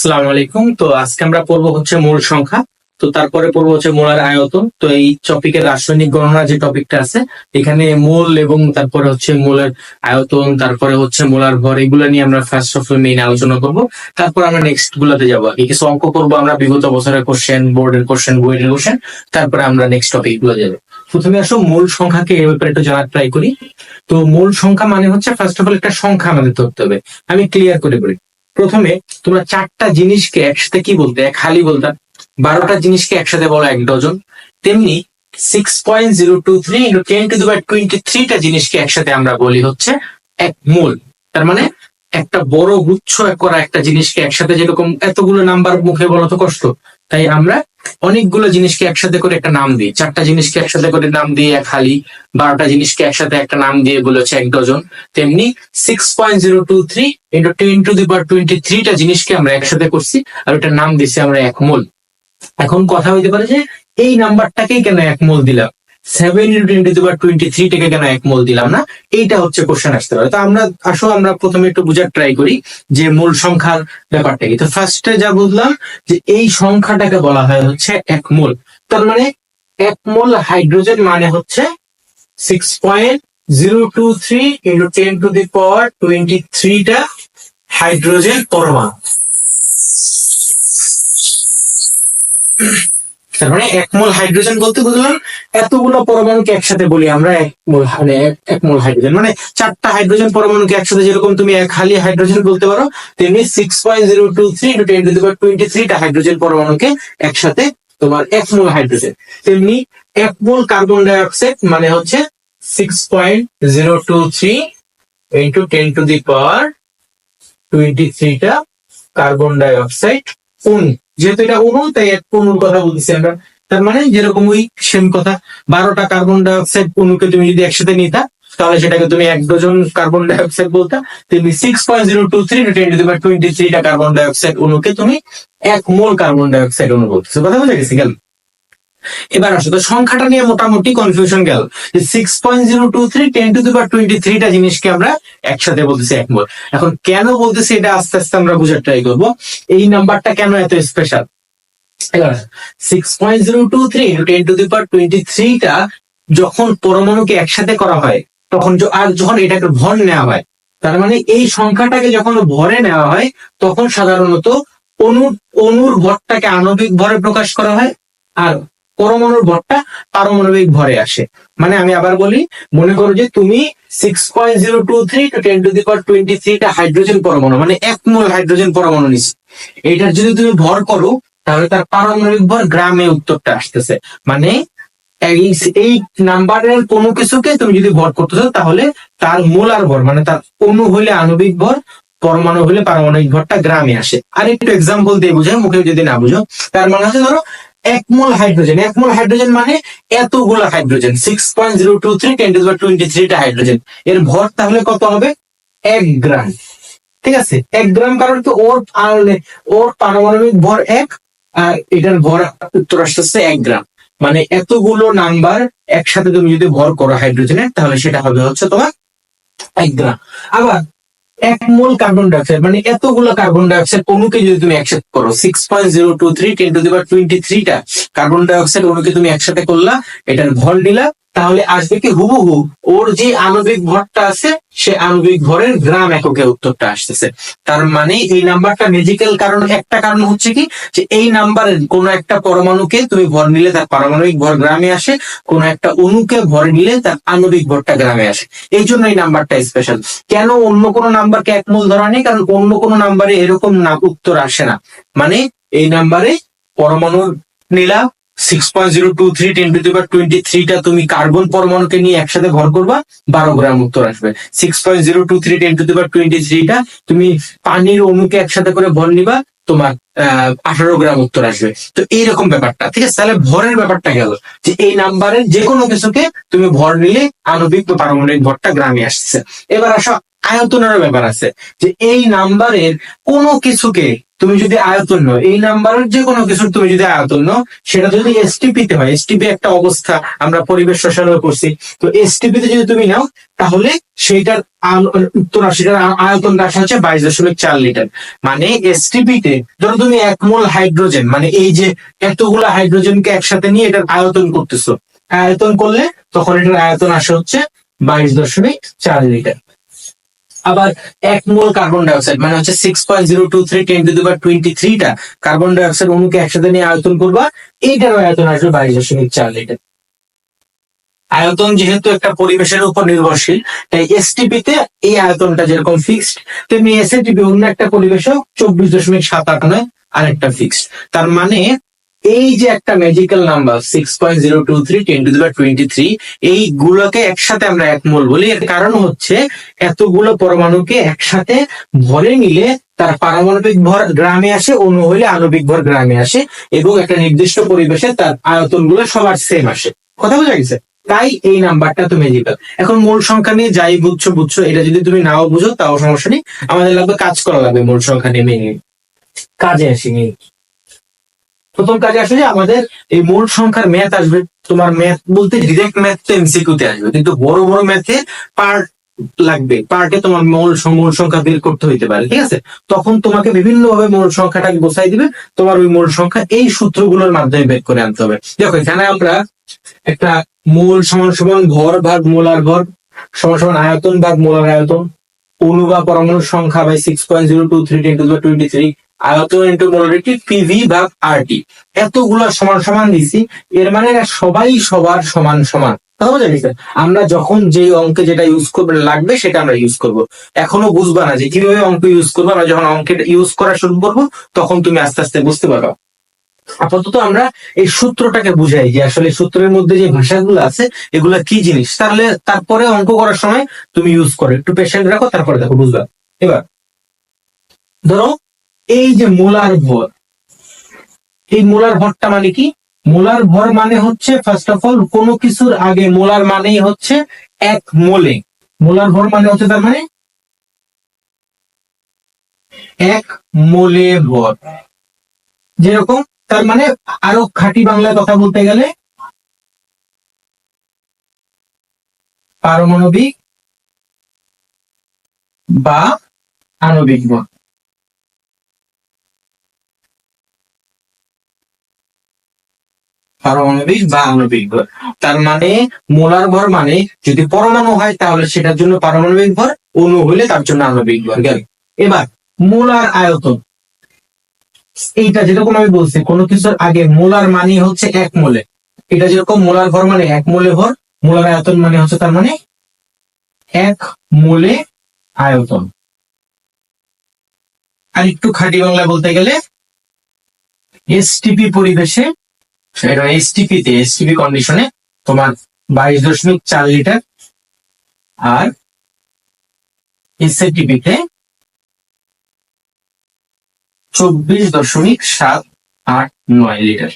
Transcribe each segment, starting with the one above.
আসসালামু আলাইকুম। তো আজকে আমরা পড়ব হচ্ছে মূল সংখ্যা। তো তারপরে পড়ব হচ্ছে মোলার আয়তন। তো এই টপিকের রাসায়নিক গণনা যে টপিকটা আছে, এখানে মূল এবং তারপরে হচ্ছে মূলের আয়তন, তারপরে হচ্ছে মোলার ভর, এগুলো নিয়ে আমরা ফার্স্ট অফ অল মেইন আলোচনা করব। তারপর আমরা নেক্সট গুলাতে যাব। কি কিছু অঙ্ক করব আমরা, বিগত বছরের কোশ্চেন বোর্ডের কোশ্চেন বইয়ের কোশ্চেন তারপরে আমরা নেক্সট টপিকগুলো যাব। প্রথমে আসো, মূল সংখ্যাকে এর ব্যাপারে একটু জানার ট্রাই করি। তো মূল সংখ্যা মানে হচ্ছে ফার্স্ট অফ অল একটা সংখ্যা আমাদের ধরতে হবে। আমি ক্লিয়ার করে বলি। প্রথমে তোমরা চারটা জিনিসকে একসাথে কি বলতে? এক হালি বলতাম বারোটা জিনিসকে একসাথে বলো এক ডজন। তেমনি six point zero two three into ten to দুবার টোয়েন্টি থ্রিটা জিনিসকে একসাথে আমরা বলি হচ্ছে এক মূল। তার মানে একটা বড় গুচ্ছ করা একটা জিনিসকে একসাথে যেরকম এতগুলো নাম্বার মুখে বলা তো কষ্ট। তাই আমরা অনেকগুলো জিনিসকে একসাথে করে একটা নাম দিই। চারটা জিনিসকে একসাথে করে নাম দিয়ে এক হালি, বারোটা জিনিসকে একসাথে একটা নাম দিয়ে বলেছে এক ডজন। তেমনি six point zero two three into ten to the power twenty থ্রিটা জিনিসকে আমরা একসাথে করছি আর ওটার নাম দিছি আমরা এক মোল। এখন কথা হইতে পারে যে এই নাম্বারটাকেই কেন এক মোল দিলাম? Seven into to power twenty three টাকে কেন এক মোল দিলাম না? এইটা হচ্ছে কোশ্চেন আসতে পারে। তো আমরা আসো, আমরা প্রথমে একটু বোঝার ট্রাই করি যে মূল সংখ্যার ব্যাপারটা কি। তো ফার্স্টে যা বুঝলাম যে এই সংখ্যাটাকে বলা হয় হচ্ছে এক মোল। তার মানে এক মোল হাইড্রোজেন মানে হচ্ছে six point zero two three into ten to the power twenty থ্রিটা হাইড্রোজেন পরমাণু। তার মানে একমোল হাইড্রোজেন বলতে বুঝলাম এতগুলো পরমাণুকে একসাথে বলি আমরা, এক মোল মানে এক- এক হাইড্রোজেন মানে চারটা হাইড্রোজেন পরমাণুকে একসাথে যেরকম তুমি এক খালি হাইড্রোজেন বলতে পারো, তেমনি six point zero two three into ten to twenty থ্রিটা হাইড্রোজেন পরমাণুকে একসাথে তোমার এক মোল হাইড্রোজেন তেমনি এক মোল কার্বন ডাই অক্সাইড মানে হচ্ছে six point zero two three into ten to the power twenty থ্রিটা কার্বন ডাই অক্সাইড অণু যেহেতু এটা অনু তাই এক অনুর কথা বলতেছি আমরা। তার মানে যেরকম ওই সেম কথা, বারোটা কার্বন ডাইঅক্সাইড অনুকে তুমি যদি একসাথে নিতা, তাহলে সেটাকে তুমি এক ডজন কার্বন ডাইঅক্সাইড বলতা তুমি six point zero two three to twenty থ্রিটা কার্বন ডাইঅক্সাইড অনুকে তুমি এক মোল কার্বন ডাইঅক্সাইড অনু বলতেছো। কথা বলে গেছি গেল এবার আসো, তো সংখ্যাটা নিয়ে মোটামুটি কনফিউশন গেল। যে six point zero two three ten to the twenty থ্রিটা জিনিসকে আমরা একসাথে বলতেছি এক মোল এখন কেন বলতেছি এটা আস্তে আস্তে আমরা বুঝার ট্রাই করব। এই নাম্বারটা কেন এত special six point zero two three ten to the twenty থ্রিটা যখন পরমাণুকে একসাথে করা হয়, তখন আর যখন এটাকে ভর নেওয়া হয়, তার মানে এই সংখ্যাটাকে যখন ভরে নেওয়া হয়, তখন সাধারণত অণুর অনুর ভরটাকে আণবিক ভরে প্রকাশ করা হয়, আর পরমাণুর ভরটা পারমাণবিক ভরে আসে। মানে আমি আবার বলি, মনে করো যে তুমি six point zero two three to ten to the power twenty থ্রিটা হাইড্রোজেন পরমাণু মানে এক মোল হাইড্রোজেন পরমাণু নিস এইটার যদি তুমি ভর করো, তাহলে তার পারমাণবিক ভর গ্রামে উত্তরটা আসতেছে। মানে এই নাম্বারের কোনো কিছুকে তুমি যদি ভর করতে চাও, তাহলে তার মোলার ভর মানে তার অণু হইলে আণবিক ভর, পরমাণু হলে পারমাণবিক ভরটা গ্রামে আসে। আর একটু এক্সাম্পল দিয়ে বুঝাই, মুখে যদি না বুঝো। তার মানে হচ্ছে ধরো এক মোল হাইড্রোজেন এক মোল হাইড্রোজেন মানে এতগুলো hydrogen six point zero two three ten to twenty থ্রিটা হাইড্রোজেন এর ভর তাহলে কত হবে? এক গ্রাম। ঠিক আছে? এক গ্রাম কারণ তো ওর ওর পারমাণবিক ভর এক, আর এটার ভর উত্তর আসতেছে এক গ্রাম। মানে এতগুলো নাম্বার একসাথে তুমি যদি ভর করো হাইড্রোজেনের তাহলে সেটা হবে হচ্ছে তোমার এক গ্রাম। আবার এক মোল কার্বন ডাইঅক্সাইড মানে এতগুলো কার্বন ডাইঅক্সাইড অনুকে যদি তুমি একসাথে করো six point zero two three ten to দিবার টোয়েন্টি থ্রিটা কার্বন ডাইঅক্সাইড অনুকে তুমি একসাথে করলা, এটার ভর নিলা তাহলে আসবে কি হুবহু? ওর যে আণবিক ভরটা আছে, সে আণবিক ভরের গ্রাম এককে উত্তরটা আসতেছে। তার মানে এই নাম্বারটা ম্যাজিক্যাল কারণ, একটা কারণ হচ্ছে কি, যে এই নাম্বারের কোন একটা পরমাণুকে তুমি ভর নিলে তার পারমাণবিক ভর গ্রামে আসে, কোন একটা অণুকে ভর নিলে তার আণবিক ভরটা গ্রামে আসে। এই জন্য এই নাম্বারটা স্পেশাল কেন অন্য কোনো নাম্বারকে এক মূল ধরা নেই? কারণ অন্য কোনো নাম্বারে এরকম উত্তর আসে না। মানে এই নাম্বারে পরমাণু নিলা six point zero two three ten to twenty থ্রিটা তুমি কার্বন পরমাণুকে নিয়ে একসাথে ভর করবা, বারো গ্রাম উত্তর আসবে। Six point zero two three ten to twenty থ্রিটা তুমি পানির অণুকে একসাথে করে ভর নিবা, তোমার আঠারো গ্রাম উত্তর আসবে। তো এইরকম ব্যাপারটা, ঠিক আছে? তাহলে ভরের ব্যাপারটা গেল, যে এই নাম্বারের যে কোনো কিছুকে তুমি ভর নিলে আণবিক বা পারমাণবিক ভরটা গ্রামে আসছে। এবার আসো আয়তনেরও ব্যাপার আছে, যে এই নাম্বারের কোনো কিছুকে তুমি যদি আয়তন নাও, এই নাম্বারের যে কোনো কিছু তুমি যদি আয়তন নাও, সেটা যদি এসটিপি তে হয় এসটিপি একটা অবস্থা আমরা পরিবেশ রসায়ন করছি, তো এসটিপি তে যদি তুমি নাও, তাহলে সেইটার উত্তর আ- আয়তন রাশি হচ্ছে বাইশ দশমিক চার লিটার। মানে এসটিপি তে ধরো তুমি এক মোল হাইড্রোজেন মানে এই যে এতগুলা হাইড্রোজেনকে একসাথে নিয়ে এটার আয়তন করতেছো, আয়তন করলে তখন এটার আয়তন আসে হচ্ছে বাইশ দশমিক চার লিটার। আবার এক মোল কার্বন ডাইঅক্সাইড মানে হচ্ছে six point zero two three ten to দিবার টোয়েন্টি থ্রিটা কার্বন ডাইঅক্সাইড অণুকে একসাথে নিয়ে আয়তন করবা এইটার আয়তন আসবে বাইশ দশমিক চার লিটার। আয়তন যেহেতু একটা পরিবেশের উপর নির্ভরশীল, তাই এসটিপি তে এই আয়তনটা যেরকম ফিক্সড তেমনি এসএটিপি অন্য একটা পরিবেশও চব্বিশ দশমিক সাত আট নয় আরেকটা ফিক্সড তার মানে এই যে একটা magical number six point zero two three ten to twenty three এইগুলোকে একসাথে আমরা এক মোল বলি। এর কারণ হচ্ছে, এতগুলো পরমাণুকে একসাথে ভরে নিলে তার পারমাণবিক ভর গ্রামে আসে, অণু হইলে আণবিক ভর গ্রামে আসে, এবং একটা নির্দিষ্ট পরিবেশে তার আয়তনগুলো সবার সেম আসে। কথা বোঝা গেছে? তাই এই নাম্বারটা তুমি দিবে এখন মূল সংখ্যা নিয়ে যাই বুঝছ বুঝছ, এটা যদি তুমি নাও বুঝো, তাও সমস্যা নেই। আমাদের লাগবে কাজ করা লাগবে মূল সংখ্যা নিয়ে মেনে কাজে আসিনি প্রথম কাজে আসে যে আমাদের এই মূল সংখ্যার ম্যাথ আসবে। তোমার ম্যাথ বলতে ডিরেক্ট ম্যাথ তো এমসিকিউ তে আসবে, কিন্তু বড় বড় ম্যাথে পার্ট লাগবে। পার্টে তোমার মূল মূল সংখ্যা বের করতে হইতে পারে, ঠিক আছে? তখন তোমাকে বিভিন্ন ভাবে মূল সংখ্যাটাকে গোছাই দিবে, তোমার ওই মূল সংখ্যা এই সূত্রগুলোর মাধ্যমে বের করে আনতে হবে। দেখো, এখানে আমরা একটা মূল সমান সমান ভর ভাগ মোলার ঘর, সমান সমান আয়তন ভাগ মোলার আয়তন অণু বা পরমাণুর সংখ্যা by six point zero two three ten to twenty three আয়তন ইন্টু পিভি ভাগ আরটি এতগুলো সমান সমান দিছি, এর মানে সবাই সবার সমান সমান। আমরা যখন যে অঙ্কে যেটা ইউজ করবে লাগবে সেটা আমরা ইউজ করব। এখনও বুঝবা না যে কীভাবে অঙ্ক ইউজ করব, আমরা যখন অঙ্কের ইউজ করা শুরু করব, তখন তুমি আস্তে আস্তে বুঝতে পারবে। আপাতত আমরা এই সূত্রটাকে বুঝাই যে আসলে সূত্রের মধ্যে যে ভাষাগুলো আছে, এগুলো কি জিনিস? তাহলে তারপরে অঙ্ক করার সময় তুমি ইউজ করো। একটু পেশেন্ট রাখো, তারপরে দেখো, বুঝবা? এবার ধরো এই যে মোলার ভর, এই মোলার ভরটা মানে কি? মোলার ভর মানে হচ্ছে ফার্স্ট অফ অল কোনো কিছুর আগে মোলার মানেই হচ্ছে এক মোলে। মোলার ভর মানে হচ্ছে তার মানে এক মোলে ভর। যেরকম, তার মানে আরও খাঁটি বাংলায় কথা বলতে গেলে পারমাণবিক বা আণবিক ভর। পারমাণবিক বা আণবিক। ভর তার মানে মোলার ভর মানে যদি পরমাণু হয় তাহলে সেটার জন্য পারমাণবিক ভর, অণু হলে তার জন্য আণবিক ভর, গেল। এবার মোলার আয়তন। এইটা যেরকম আমি বলছি, কোনো কিছুর আগে মোলার মানে হচ্ছে এক মোলে। এটা যেরকম মোলার ভর মানে এক মোলে ভর, মোলার আয়তন মানে হচ্ছে তার মানে এক মোলে আয়তন। আর একটু খাঁটি বাংলা বলতে গেলে এসটিপি পরিবেশে সেটা এসটিপি তে এসটিপি কন্ডিশনে তোমার বাইশ দশমিক চার লিটার আর এসএটিপি তে চব্বিশ দশমিক সাত আট নয় লিটার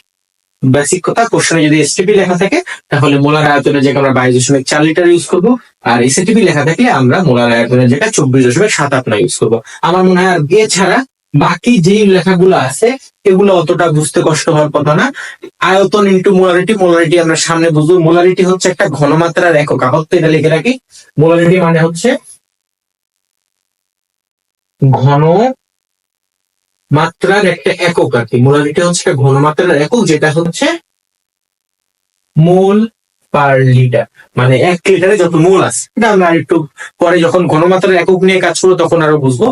বেসিক কথা কোশ্চেনে যদি এসটিপি লেখা থাকে, তাহলে মোলার আয়তনের জায়গায় আমরা বাইশ দশমিক চার লিটার ইউজ করব, আর এসএটিপি লেখা থাকলে আমরা মোলার আয়তনের জায়গায় চব্বিশ দশমিক সাত আট নয় ইউজ করব। আমার মনে হয় আর এছাড়া বাকি যেই লেখাগুলো আছে, এগুলো অতটা বুঝতে কষ্ট হওয়ার কথা না। আয়তন ইন্টু মোলারিটি মোলারিটি আমরা সামনে বুঝব। মোলারিটি হচ্ছে একটা ঘনমাত্রার একক আহত এটা লিখে রাখি। মোলারিটি মানে হচ্ছে ঘন মাত্রার একটা একক আর কি। মোলারিটি হচ্ছে একটা ঘনমাত্রার একক, যেটা হচ্ছে মোল পার লিটার মানে এক লিটারে যত মোল আছে, এটা আমরা একটু পরে যখন ঘনমাত্রার একক নিয়ে কাজ করব তখন আরও বুঝব।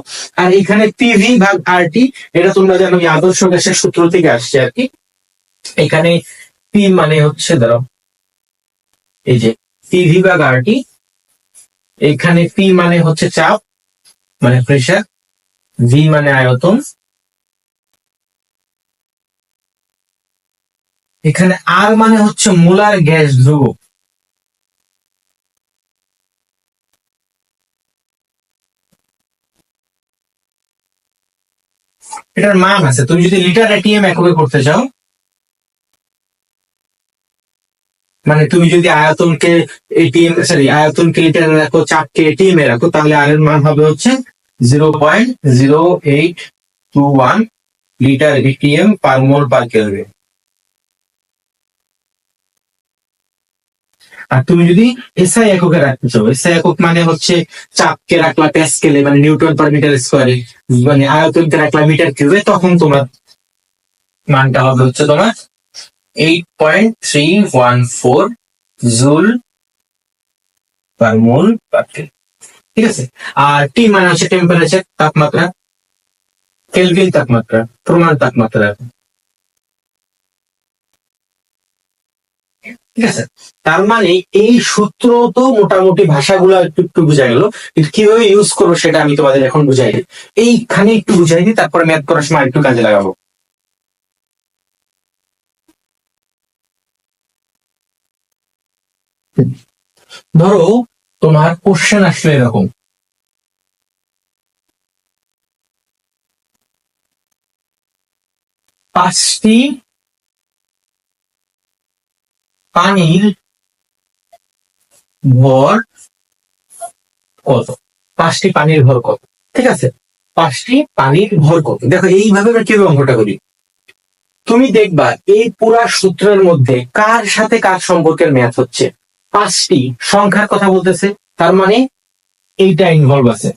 আর এখানে পিভি ভাগ আরটি এটা তোমরা জানো আদর্শ গ্যাসের সূত্র থেকে আসছে আর কি। এখানে পি মানে হচ্ছে ধরো, এই যে পিভি ভাগ আরটি এখানে পি মানে হচ্ছে চাপ মানে প্রেসার ভি মানে আয়তন এখানে আর মানে হচ্ছে মোলার গ্যাস ধ্রুব এটার মান আছে। তুমি যদি লিটার এটিএম এককে করতে চাও মানে তুমি যদি আয়তনকে এটিএম সরি আয়তনকে লিটারে রাখো, চাপকে এটিএম এ রাখো, তাহলে আর এর মান হবে হচ্ছে zero point zero eight two one litre atm per mole per kelvin আর তুমি যদি এসআই এককে রাখতে চাও এসআই একক মানে হচ্ছে চাপকে রাখলা প্যাসকেলে মানে নিউটন পার মিটার স্কোয়ারে মানে আয়তনকে রাখলা মিটার কিউবে তখন তোমার মানটা হবে হচ্ছে তোমার eight point three one four joule per mole per ঠিক আছে? আর টি মানে হচ্ছে টেম্পারেচার তাপমাত্রা কেলভিন তাপমাত্রা, প্রমাণ তাপমাত্রা। ঠিক আছে? তার মানে এই সূত্র তো মোটামুটি ভাষাগুলো একটু একটু বুঝা গেল। কীভাবে ইউজ করব সেটা আমি তোমাদের এখন বুঝাই দিই। এইখানে একটু বুঝাই দিই, তারপরে ম্যাথ করার সময় একটু কাজে লাগাবো। ধরো, তোমার কোশ্চেন আসলে এরকম। পাঁচটি পানির ভর কত? পাঁচটি পানির ভর কত? ঠিক আছে? পাঁচটি পানির ভর কত? দেখো, এইভাবে আমরা কীভাবে অঙ্কটা করি? তুমি দেখবা, এই পুরা সূত্রের মধ্যে কার সাথে কার সম্পর্কের ম্যাথ হচ্ছে? পাঁচটি সংখ্যার কথা বলতেছে, তার মানে এইটা ইনভলভ আছে।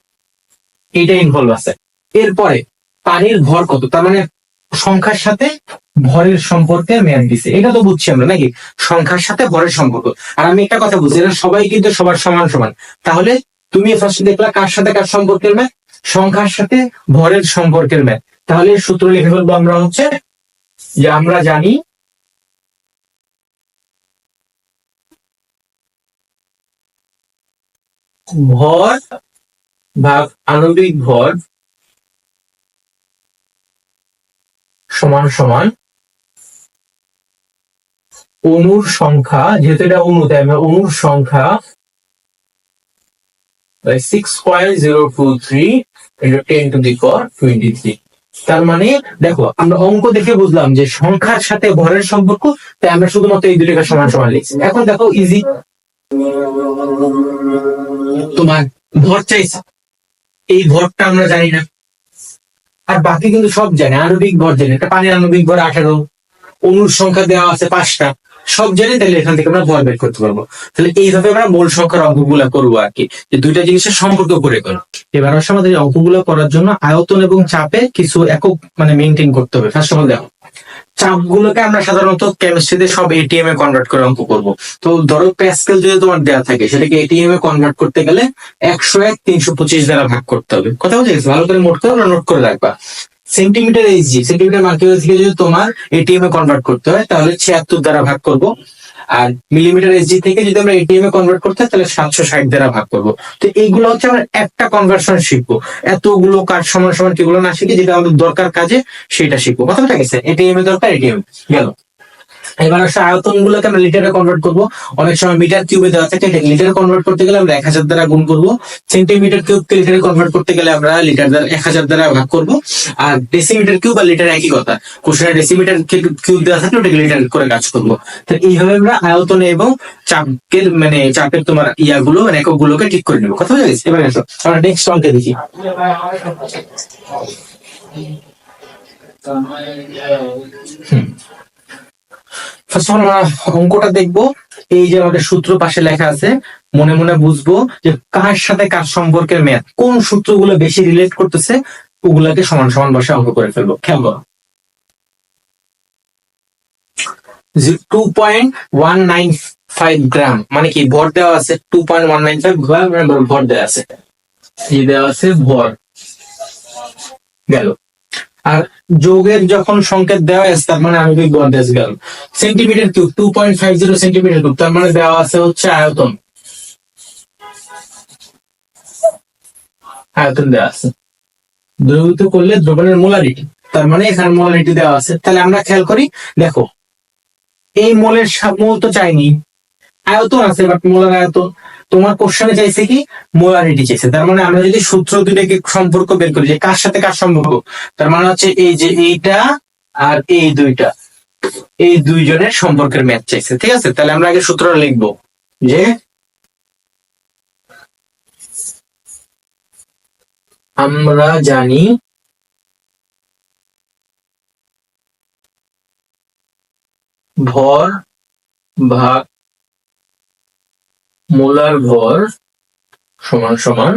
এইটা ইনভলভ আছে। এরপরে পানির ভর কত? তার মানে সংখ্যার সাথে ভরের সম্পর্কে ম্যাথ দিছে। এটা তো বুঝছি আমরা, নাকি? সংখ্যার সাথে ভরের সম্পর্ক। আর আমি একটা কথা বুঝছি সবাই কিন্তু সবার সমান সমান। তাহলে তুমি ফার্স্ট দেখলা কার সাথে কার সম্পর্কের ম্যাথ সংখ্যার সাথে ভরের সম্পর্কের ম্যাথ তাহলে সূত্র লিখে ফেলব আমরা হচ্ছে যে আমরা জানি ভর ভাগ আণবিক ভর সমান সমান অণুর সংখ্যা, যেহেতু এটা অণু তাই আমরা অণুর সংখ্যা zero two three ten to the power twenty three তার মানে দেখো, আমরা অঙ্ক দেখে বুঝলাম যে সংখ্যার সাথে ভরের সম্পর্ক, তাই আমরা শুধুমাত্র এই দুটোকে সমান সমান লিখছি। এখন দেখো ইজি তোমার ভর চাইছে। এই ভরটা আমরা জানি না। আর বাকি কিন্তু সব জানে, আণবিক ভর জানে। একটা পানির আণবিক ভর আঠারো। অনুর সংখ্যা দেওয়া আছে পাঁচটা। সব জানি তাহলে এখান থেকে আমরা ভয় বের করতে পারব। তাহলে এইভাবে আমরা মূল সংখ্যার অঙ্কগুলা করব আর কি। যে দুইটা জিনিসের সম্পর্ক করে করো। এবার হচ্ছে আমাদের অঙ্কগুলো করার জন্য আয়তন এবং চাপে কিছু একক মানে মেনটেন করতে হবে। ফার্স্ট অফ অল দেখো, চাপগুলোকে আমরা সাধারণত কেমিস্ট্রিতে সব এটিএম এ কনভার্ট করে অঙ্ক করব। তো ধরো প্যাসকেল যদি তোমার দেওয়া থাকে, সেটাকে এটিএম এ কনভার্ট করতে গেলে একশো এক তিনশো পঁচিশ দ্বারা ভাগ করতে হবে। কথা বুঝে ভালো করে নোট করে নোট করে রাখবা। সেন্টিমিটার এইচজি সেন্টিমিটার মার্কেট থেকে যদি তোমার এটিএম এ কনভার্ট করতে হয়, তাহলে ছিয়াত্তর দ্বারা ভাগ করব। আর মিলিমিটার এসজি থেকে যদি আমরা এটিএম এ কনভার্ট করতে হয়, তাহলে সাতশো ষাট দ্বারা ভাগ করব। তো এইগুলো হচ্ছে আমরা একটা কনভার্সন শিখব। এতগুলো কাজ সমান সমান যেগুলো না শিখে, যেটা আমাদের দরকার কাজে, সেটা শিখব। কথা বুঝা গেছে এটিএম এ দরকার এটিএম গেল। এবার হচ্ছে আয়তন গুলোকে আমরা লিটারে কনভার্ট করব। অনেক সময় মিটার কিউবে দেওয়া থাকে লিটারে কনভার্ট করতে গেলে আমরা এক হাজার দ্বারা গুণ করব। সেন্টিমিটার কিউবকে লিটারে কনভার্ট করতে গেলে আমরা লিটার দ্বারা, এক হাজার দ্বারা ভাগ করব। আর ডেসিমিটার কিউব আর লিটার একই কথা। কোশ্চেনে ডেসিমিটার কিউব দেওয়া থাকলে ওটাকে লিটার করে কাজ করব। তো এইভাবে আমরা আয়তনে এবং চাপের মানে চাপের তোমার ইয়াগুলো মানে একক গুলোকে ঠিক করে নেব। কথা বুঝা গেছে? এবার আসো, আমরা নেক্সট অঙ্কে দেখি। হুম। ফার্স্ট অঙ্কটা দেখব। এই যে আমাদের সূত্র পাশে লেখা আছে, মনে মনে বুঝব যে কার সাথে কার সম্পর্কের ম্যাথ কোন সূত্রগুলো বেশি রিলেট করতেছে, ওগুলাকে সমান সমান বসে অঙ্ক করে ফেলব। খেয়াল করো। Two point one nine five gram মানে কি, ভর দেওয়া আছে two point one nine five gram ভর দেওয়া আছে। দেওয়া আছে ভর। গেল। আর যোগের যখন সংকেত দেওয়া আছে, তার মানে আণবিক ভর দেশ গেল। Centimetre cube two point five zero centimetre cube তার মানে দেওয়া আছে হচ্ছে আয়তন। আয়তন দেওয়া আছে। দ্রবীভূত করলে দ্রবণের মোলারিটি তার মানে এখানে মোলারিটি দেওয়া আছে। তাহলে আমরা খেয়াল করি, দেখো, এই মোলের মোল তো চাইনি। আয়তন আছে বাট মোলার আয়তন। তোমার কোশ্চেনে চাইছে কি? মোলারিটি চাইছে। তার মানে আমরা যদি সূত্র দুটাকে সম্পর্ক বের করি যে কার সাথে কার সম্পর্ক, তার মানে হচ্ছে এই যে এইটা আর এই দুইটা, এই দুইজনের সম্পর্কের ম্যাচ চাইছে, ঠিক আছে? তাহলে আমরা আগে সূত্রটা লিখব যে আমরা জানি ভর, ভাগ মোলার ভর সমান সমান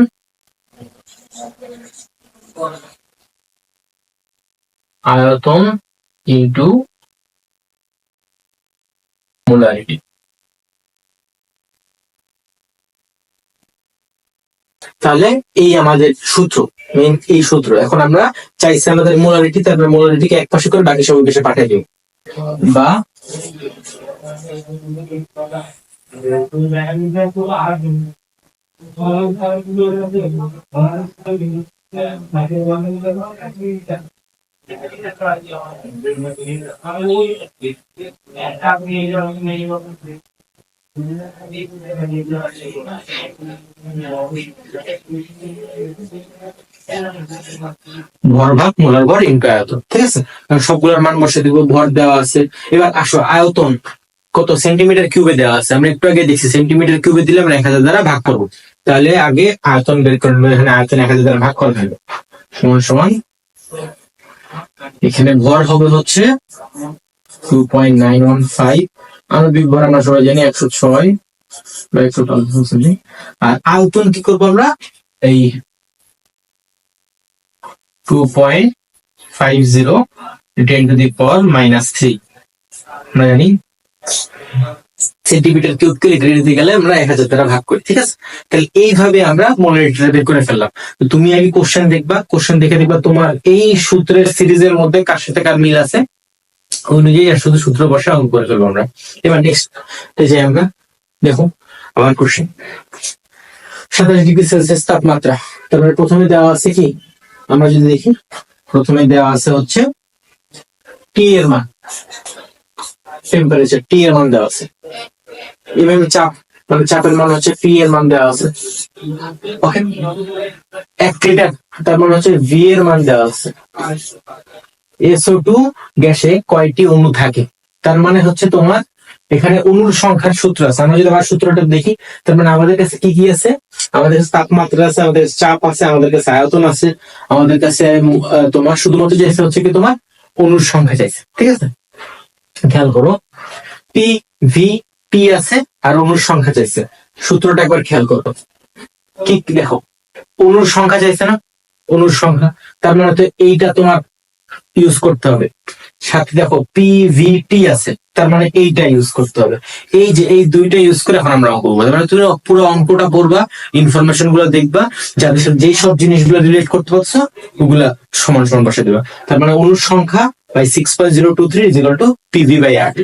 আয়তন ইন্টু মোলারিটি তাহলে এই আমাদের সূত্র মেইন এই সূত্র। এখন আমরা চাইছি আমাদের মোলারিটি তারপরে মোলারিটিকে এক পাশে করে বাকি সব পাঠিয়ে দিই। বা ভর ভাগ মোলার ভর ইন্টু ঠিক আছে? সবগুলোর মান বসে দিব ভর দেওয়া আছে। এবার আসো, আয়তন। কত সেন্টিমিটার কিউবে দেওয়া আছে? আমরা একটু আগে দেখছি সেন্টিমিটার কিউবে দিলে আমরা এক হাজার দ্বারা ভাগ করব। তাহলে আগে আয়তন বের করে নেব, এখানে আয়তন এক হাজার দ্বারা ভাগ করা ফেলব সমান সমান, এখানে ভর হবে হচ্ছে two point nine one five big ভর আমরা সবাই জানি একশো ছয় বা একশো পঞ্চাশ আর আয়তন কি করব আমরা? এই two point five zero ten to the power minus three আমরা জানি সেন্টিমিটার কিউবকে লিটারে নিতে গেলে আমরা এক হাজার দ্বারা ভাগ করি, ঠিক আছে? তাহলে এইভাবে আমরা মোলারিটিটা বের করে ফেললাম। তুমি আগে কোশ্চেন দেখবা কোশ্চেন দেখে দেখবা তোমার এই সূত্রের সিরিজের মধ্যে কার সাথে কার মিল আছে? অনুযায়ী আর শুধু সূত্র বসে অঙ্ক করে ফেলব আমরা। এবার নেক্সট এই যে আমরা, দেখো, আবার কোশ্চেন সাতাশ ডিগ্রি সেলসিয়াস তাপমাত্রা তারপরে প্রথমে দেওয়া আছে কি? আমরা যদি দেখি, প্রথমে দেওয়া আছে হচ্ছে টি এর মান। টেম্পারেচার টি এর মান দেওয়া আছে। এভাবে চাপ মানে চাপের মান হচ্ছে পি এর মান দেওয়া আছে। ওকে এক লিটার তার মানে হচ্ছে ভি এর মান দেওয়া আছে। এসও টু গ্যাসে কয়টি অণু থাকে? তার মানে হচ্ছে তোমার এখানে অণুর সংখ্যার সূত্র আছে। আমরা যদি আবার সূত্রটা দেখি, তার মানে আমাদের কাছে কি কি আছে? আমাদের কাছে তাপমাত্রা আছে, আমাদের চাপ আছে, আমাদের কাছে আয়তন আছে, আমাদের কাছে তোমার শুধুমাত্র চাইছে হচ্ছে কি তোমার অণুর সংখ্যা চাইছে। ঠিক আছে? খেয়াল করো পি ভি পি আছে আর অনুর সংখ্যা চাইছে। সূত্রটা একবার খেয়াল করো। কি দেখো, অনুর সংখ্যা চাইছে না? অনুর সংখ্যা, তার মানে তো এইটা তোমার ইউজ করতে হবে। সাথে দেখো পি ভি টি আছে। তার মানে এইটা ইউজ করতে হবে। এই যে এই দুইটা ইউজ করে এখন আমরা অঙ্ক করব। মানে তুমি পুরো অঙ্কটা পড়বা ইনফরমেশনগুলো দেখবা যাদের সাথে যেই সব জিনিসগুলো রিলেট করতে পারছ, ওগুলা সমান সমান বসে দেবা। তার মানে অনুর সংখ্যা by six point zero two three zero two PV by আট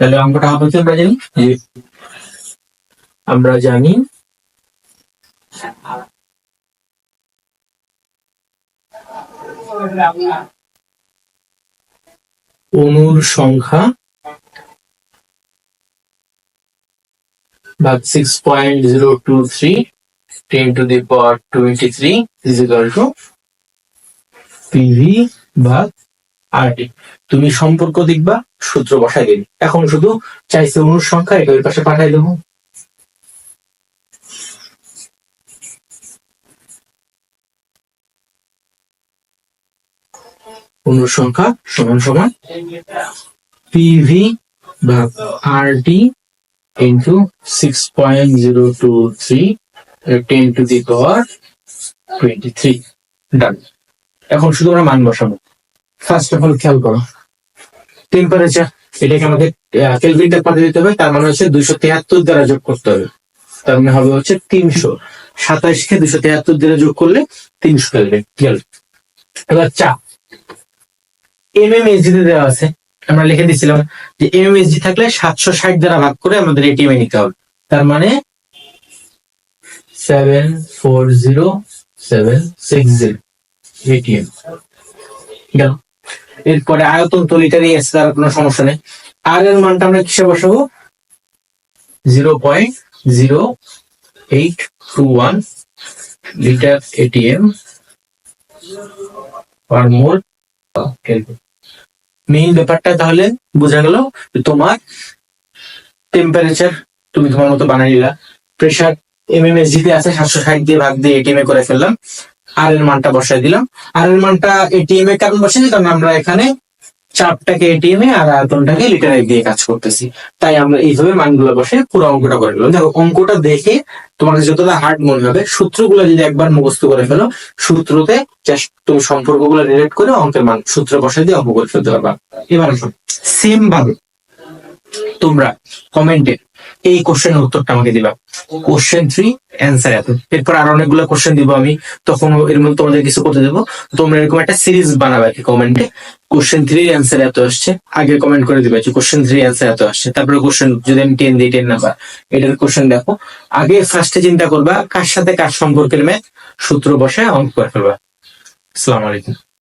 তাহলে অঙ্কটা হবে আমরা জানি? আমরা জানি অনুর সংখ্যা two three ten to the power twenty three equal to PV ভাগ আরটি তুমি সম্পর্ক দেখবা, সূত্র বসাই দিবি এখন শুধু চাইছে অনুর সংখ্যা ওই পাশে পাঠাই দেবো। অনুর সংখ্যা সমান সমান পিভি ভাগ RT into six point zero two the twenty three done এখন শুধু আমরা মান বসাবো। ফার্স্ট অফ অল খেয়াল করো। টেম্পারেচার এটাকে আমাদের কেলভিন তাপমাত্রা দিতে হবে, তার মানে হচ্ছে দুইশো তিয়াত্তর দ্বারা যোগ করতে হবে। তার মানে হবে হচ্ছে তিনশো। সাতাশকে দুশো তিয়াত্তর দ্বারা যোগ করলে তিনশো কেলভিন এবার চাপ এমএমএসজি তে দেওয়া আছে। আমরা লিখে দিয়েছিলাম যে এমএমএসজি থাকলে সাতশো ষাট দ্বারা ভাগ করে আমাদের এটিএম নিতে হবে। তার মানে seven four zero seven six zero atm গেল। এরপরে আয়তন তো লিটারই আছে তার কোনো সমস্যা নেই। আর এর মানটা আমরা কিসে বসাবো? Zero point zero eight two one litre atm per mole main ব্যাপারটা তাহলে বোঝা গেল তোমার টেম্পারেচার তুমি তোমার মতো বানাই নিলা। প্রেশার এম এম এস জিতে আছে সাতশো ষাট দিয়ে ভাগ দিয়ে এটিএম এ করে ফেললাম। আর এর মানটা বসাই দিলাম। আর এর মানটা এটিএম এ কারণ বসেছি, কারণ আমরা এখানে চাপটাকে এটিএম এ আর আয়তনটাকে লিটারাই দিয়ে কাজ করতেছি। তাই আমরা এইভাবে মানগুলো বসে পুরো অঙ্কটা করে নিলাম দেখো, অঙ্কটা দেখে তোমার যতটা হার্ড মনে হবে, সূত্রগুলো যদি একবার মুখস্থ করে ফেলো, সূত্রতে তুমি সম্পর্কগুলো রিলেট করে অঙ্কের মান, সূত্র বসে দিয়ে অঙ্ক করে ফেলতে পারবা। এবার সেম ভাবে তোমরা কমেন্টে এই কোশ্চেনের উত্তরটা আমাকে দিবা। কোশ্চেন থ্রি অ্যান্সার এত। এরপর আর অনেকগুলো কোশ্চেন দিব আমি। তখন এর মধ্যে তোমাদের কিছু করতে দেবো। তোমরা এরকম একটা সিরিজ বানাবে কি কমেন্টে কোশ্চেন থ্রি অ্যান্সার এত আসছে। আগে কমেন্ট করে দিবে যে কোশ্চেন থ্রি অ্যান্সার এত আসছে। তারপরে কোশ্চেন যদি আমি টেন দিই টেন নাম্বার। এটার কোশ্চেন দেখো। আগে ফার্স্টে চিন্তা করবা কার সাথে কার সম্পর্কের ম্যাথ সূত্র বসে অঙ্ক করে ফেলবা। আসসালামু আলাইকুম।